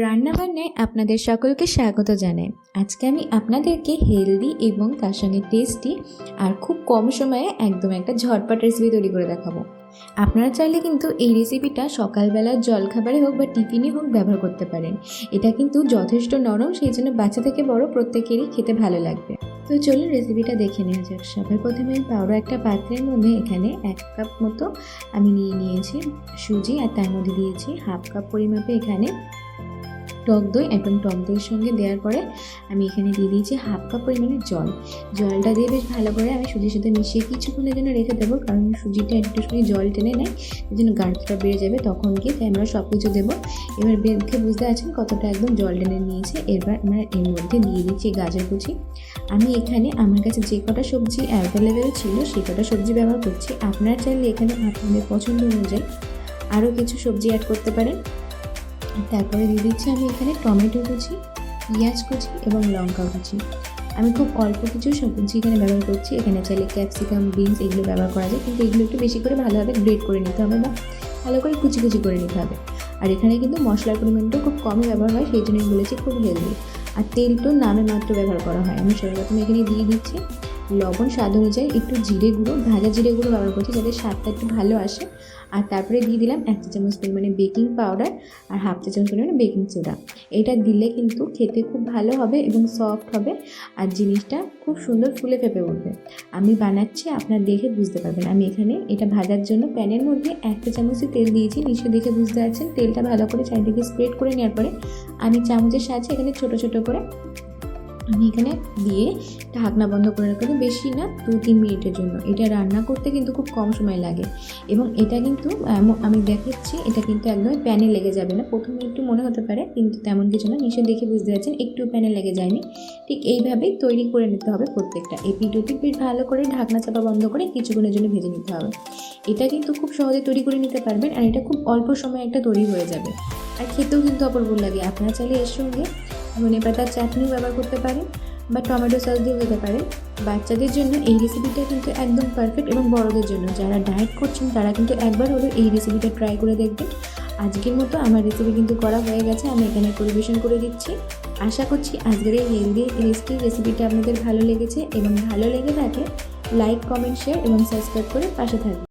রান্নাবান্নায় আপনাদের সকলকে স্বাগত জানাই। আজকে আমি আপনাদেরকে হেলদি এবং তার সঙ্গে টেস্টি আর খুব কম সময়ে একদম একটা ঝটপট রেসিপি তৈরি করে দেখাবো। আপনারা চাইলে কিন্তু এই রেসিপিটা সকালবেলার জলখাবারে হোক বা টিফিনে হোক ব্যবহার করতে পারেন। এটা কিন্তু যথেষ্ট নরম, সেই জন্য বাচ্চা থেকে বড় প্রত্যেকেরই খেতে ভালো লাগবে। তো চলুন রেসিপিটা দেখে নেওয়া যাক। সবার প্রথমে বড় একটা পাত্রের মধ্যে এখানে এক কাপ মতো আমি নিয়ে নিয়েছি। সুজি আর তার মধ্যে দিয়েছি হাফ কাপ পরিমাপে এখানে টক দই এবং টক দইয়ের সঙ্গে দেওয়ার পরে আমি এখানে দিয়ে দিয়েছি হাফ কাপ পরিমাণে জল। জলটা দিয়ে বেশ ভালো করে আমি সুজির সাথে মিশিয়ে কিছুক্ষণের জন্য রেখে দেবো, কারণ সুজিটা একটু সময় জল টেনে নেয়, এই জন্য গাঢ়টা বেড়ে যাবে তখন গিয়ে তাই আমরা সব কিছু দেবো। এবার দেখে বুঝতে পারছেন কতটা একদম জল টেনে নিয়েছে। এবার আমরা এর মধ্যে দিয়ে দিচ্ছি গাজর কুচি। আমি এখানে আমার কাছে যে কটা সবজি অ্যাভেলেবেল ছিল সেই কটা সবজি ব্যবহার করছি। আপনারা চাইলে এখানে আপনাদের পছন্দ অনুযায়ী আরও কিছু সবজি অ্যাড করতে পারেন। তারপরে দিয়ে দিচ্ছি আমি এখানে টমেটো কুচি, পেঁয়াজ কুচি এবং লঙ্কা কুচি। আমি খুব অল্প কিছু সবজি এখানে ব্যবহার করছি। এখানে চাইলে ক্যাপসিকাম, বিনস এগুলো ব্যবহার করা যায়। কিন্তু এগুলো একটু বেশি করে ভালোভাবে গ্রেড করে নিতে হবে বা ভালো করে কুচি কুচি করে নিতে হবে। আর এখানে কিন্তু মশলার পরিমাণটাও খুব কমই ব্যবহার হয়, সেই জন্য আমি বলেছি খুব হেলদি আর তেল তো নামে মাত্র ব্যবহার করা হয়। আমি সর্বপ্রথম এখানে দিয়ে দিচ্ছি লবণ স্বাদ অনুযায়ী একটু জিরে গুঁড়ো, ভাজা জিরে গুঁড়ো ব্যবহার করছি যাতে স্বাদটা একটু ভালো আসে। আর তারপরে দিয়ে দিলাম এক চা চামচ পরিমাণে বেকিং পাউডার আর হাফ চা চামচ পরিমাণে বেকিং সোডা এটা দিলে কিন্তু খেতে খুব ভালো হবে এবং সফট হবে আর জিনিসটা খুব সুন্দর ফুলে ফেপে উঠবে। আমি বানাচ্ছি, আপনার দেখে বুঝতে পারবেন। আমি এখানে এটা ভাজার জন্য প্যানের মধ্যে এক চা চামচই তেল দিয়েছি নিচে দেখে বুঝতে পারছেন। তেলটা ভালো করে চারিদিকে স্প্রেড করে নেওয়ার পরে আমি চামচের সাহায্যে এখানে ছোটো ছোটো করে আমি এখানে দিয়ে ঢাকনা বন্ধ করে রাখব বেশি না, দু তিন মিনিটের জন্য। এটা রান্না করতে কিন্তু খুব কম সময় লাগে। এবং এটা কিন্তু, আমি দেখাচ্ছি, এটা কিন্তু একদম প্যানে লেগে যাবে না। প্রথমে একটু মনে হতে পারে, কিন্তু তেমন কিছু না। নিচে দেখে বুঝতে পারছেন, একটু প্যানে লেগে যায়নি। ঠিক এইভাবেই তৈরি করে নিতে হবে প্রত্যেকটা। এপিট ওপিট বেশ ভালো করে ঢাকনা চাপা বন্ধ করে কিছুক্ষণের জন্য ভেজে নিতে হবে। এটা কিন্তু খুব সহজে তৈরি করে নিতে পারবেন, আর এটা খুব অল্প সময়ে একটা তৈরি হয়ে যাবে। আর খেতেও কিন্তু অপূর্ব লাগে। আপনারা চাইলে এর সঙ্গে ধনে পাতার চাটনিও ব্যবহার করতে পারেন বা টমেটো সস দিয়ে খেতে পারেন বাচ্চাদের জন্য এই রেসিপিটা কিন্তু একদম পারফেক্ট এবং বড়দের জন্য। যারা ডায়েট করছেন, তারা কিন্তু একবার হলেও এই রেসিপিটা ট্রাই করে দেখবেন। আজকের মতো আমার রেসিপি কিন্তু করা হয়ে গেছে। আমি এখানে পরিবেশন করে দিচ্ছি। আশা করছি আজকের এই হেলদি টেস্টি রেসিপিটা আপনাদের ভালো লেগেছে। এবং ভালো লেগে থাকে লাইক কমেন্ট শেয়ার এবং সাবস্ক্রাইব করে পাশে থাকবে